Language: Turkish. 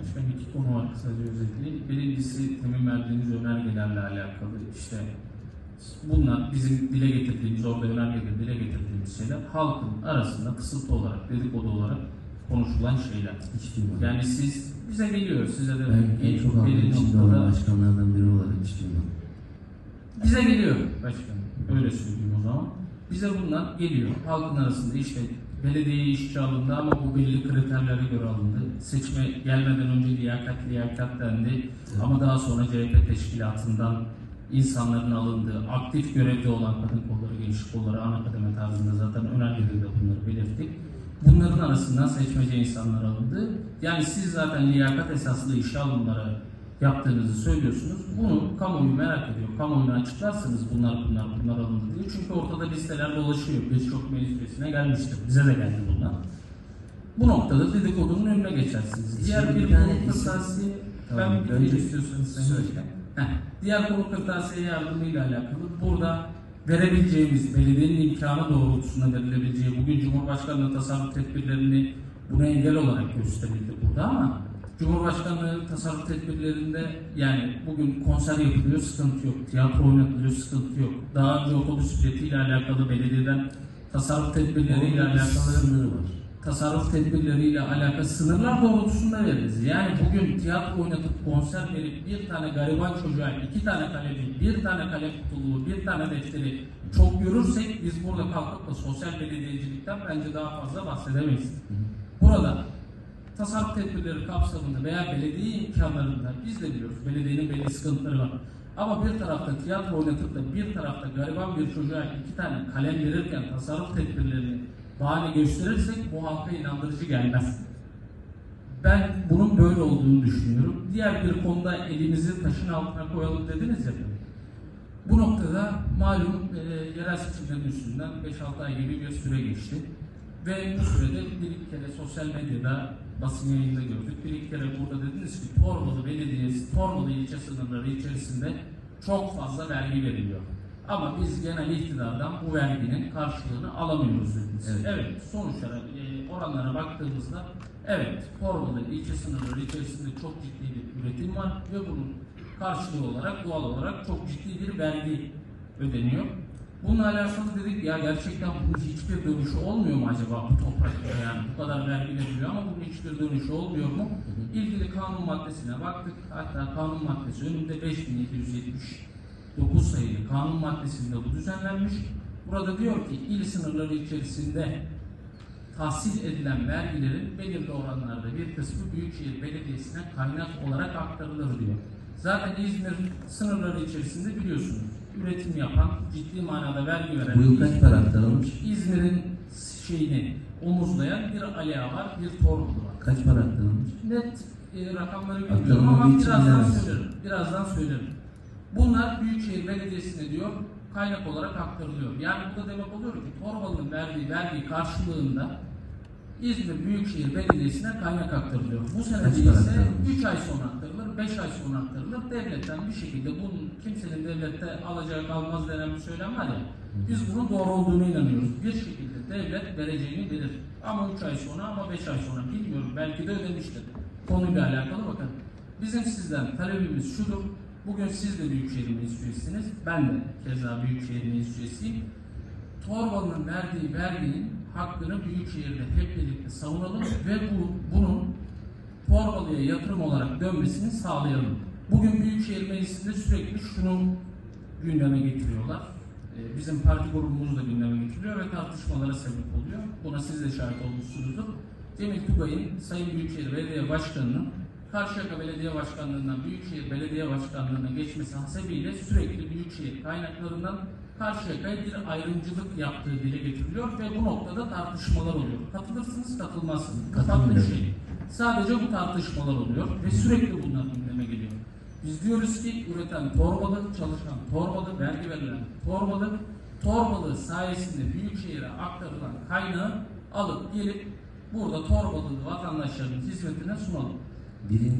Başkanım iki konu var kısaca özetleyeyim. Birincisi temin verdiğiniz önergelerle alakalı işte bunlar bizim dile getirdiğimiz, orada önergede dile getirdiğimiz şeyler halkın arasında kısıtlı olarak, dedikodu olarak konuşulan şeyler. Hiç duymadım. Yani siz bize geliyor, size de ben en çok aldığım olan başkanlardan biri olarak hiç duymadım. Bize geliyor başkanım. Öyle söyleyeyim o zaman. Bize bunlar geliyor. Halkın arasında işte belediyeye işçi alındı ama bu belli kriterlere göre alındı. Seçime gelmeden önce liyakat liyakat dendi. Ama daha sonra CHP teşkilatından insanların alındığı, aktif görevde olan kadın kolları, gençlik kolları, ana kademe tarzında zaten önergede de bunları belirttik. Bunların arasından seçmece insanlar alındı. Yani siz zaten liyakat esaslı işe alımları yaptığınızı söylüyorsunuz. Bunu kamuoyu merak ediyor. Kamuoyuna açıklarsanız bunlar bunlar bunlar alındı diye. Çünkü ortada listeler dolaşıyor. Birçok meclis üyesine gelmiştir. Bize de geldi bunlar. Bu noktada dedikodunun önüne geçersiniz. Diğer Şimdi bir konu kırtasiye. Tamam, Ben önce- istiyorsanız Söyle. Heh, Diğer konu kırtasiye yardımıyla alakalı. Burada verebileceğimiz, belediyenin imkanı doğrultusunda verilebileceği, bugün Cumhurbaşkanlığı tasarruf tedbirlerini buna engel olarak gösterildi burada ama Cumhurbaşkanlığı tasarruf tedbirlerinde yani bugün konser yapılıyor sıkıntı yok, tiyatro oynatılıyor sıkıntı yok. Daha önce otobüs biletiyle alakalı belediyeden tasarruf tedbirleriyle alakalı sınırı var. tasarruf tedbirleriyle alakalı sınırlar doğrultusunda veririz. Yani bugün tiyatro oynatıp konser verip bir tane gariban çocuğa iki tane kalemi, bir tane kalem kutuluğu, bir tane defteri çok görürsek biz burada kalkıp da sosyal belediyecilikten bence daha fazla bahsedemeyiz. Burada tasarruf tedbirleri kapsamında veya belediye imkanlarında biz de biliyoruz belediyenin belli sıkıntıları var. Ama bir tarafta tiyatro oynatıp da bir tarafta gariban bir çocuğa iki tane kalem verirken tasarruf tedbirlerini bahane gösterirsek bu halka inandırıcı gelmez. Ben bunun böyle olduğunu düşünüyorum. Diğer bir konuda elimizi taşın altına koyalım dediniz ya. Bu noktada malum e, yerel seçimlerin üstünden 5-6 ay gibi bir süre geçti. Ve bu sürede bir sosyal medyada, basın yayında gördük. Bir iki kere burada dediniz ki Torbalı Belediyesi, Torbalı ilçe sınırları içerisinde çok fazla vergi veriliyor. Ama biz genel iktidardan bu verginin karşılığını alamıyoruz dediniz. Evet. Evet, sonuçlara, e, oranlara baktığımızda evet Torbalı ilçe sınırları içerisinde çok ciddi bir üretim var ve bunun karşılığı olarak doğal olarak çok ciddi bir vergi ödeniyor. Bununla alakalı dedik ya gerçekten bunun hiçbir dönüşü olmuyor mu acaba bu toprakta yani bu kadar vergi veriliyor ama bunun hiçbir dönüşü olmuyor mu? İlgili kanun maddesine baktık. Hatta kanun maddesi önümde 5779 sayılı kanun maddesinde bu düzenlenmiş. Burada diyor ki il sınırları içerisinde tahsil edilen vergilerin belirli oranlarda bir kısmı Büyükşehir Belediyesi'ne kaynak olarak aktarılır diyor. Zaten İzmir sınırları içerisinde biliyorsunuz üretim yapan, ciddi manada vergi veren Bu yıl kaç para aktarılmış? İzmir'in şeyini omuzlayan bir Aliya var, bir Torbalı var. Kaç para aktarılmış? Net e, rakamları bilmiyorum ama için birazdan bilemez. söylerim. Birazdan söylerim. Bunlar Büyükşehir Belediyesi'ne diyor kaynak olarak aktarılıyor. Yani bu da demek oluyor ki Torbalı'nın verdiği vergi karşılığında İzmir Büyükşehir Belediyesi'ne kaynak aktarılıyor. Bu sene aktarılmış? 3 ay sonra aktarılır, 5 ay sonra aktarılır. Devletten bir şekilde bunun kimsenin devlette alacağı kalmaz denen bir söylem var ya. Biz bunun doğru olduğunu inanıyoruz. Bir şekilde devlet vereceğini verir. Ama 3 ay sonra ama 5 ay sonra bilmiyorum. Belki de ödemiştir. Konuyla alakalı bakın. Bizim sizden talebimiz şudur. Bugün siz de Büyükşehir Meclis. Ben de keza Büyükşehir Meclis. Torbalı'nın verdiği verginin hakkını Büyükşehir'de hep birlikte savunalım ve bu, bunun Torbalı'ya yatırım olarak dönmesini sağlayalım. Bugün Büyükşehir Meclisi'nde sürekli şunu gündeme getiriyorlar. Ee, Bizim parti grubumuz da gündeme getiriyor ve tartışmalara sebep oluyor. Buna siz de şahit olmuşsunuzdur. Cemil Tugay'ın Sayın Büyükşehir Belediye Başkanı'nın Karşıyaka Belediye Başkanlığı'ndan Büyükşehir Belediye Başkanlığı'na geçmesi hasebiyle sürekli Büyükşehir kaynaklarından Karşıyaka'ya bir ayrımcılık yaptığı dile getiriliyor ve bu noktada tartışmalar oluyor. Katılırsınız, katılmazsınız. Bir Katılmıyorum. şey. Sadece bu tartışmalar oluyor ve sürekli bunlar gündeme geliyor. Biz diyoruz ki üreten torbalı, çalışan torbalı, vergi verilen torbalı, torbalı sayesinde Büyükşehir'e aktarılan kaynağı alıp gelip burada torbalı vatandaşların hizmetine sunalım. Birinci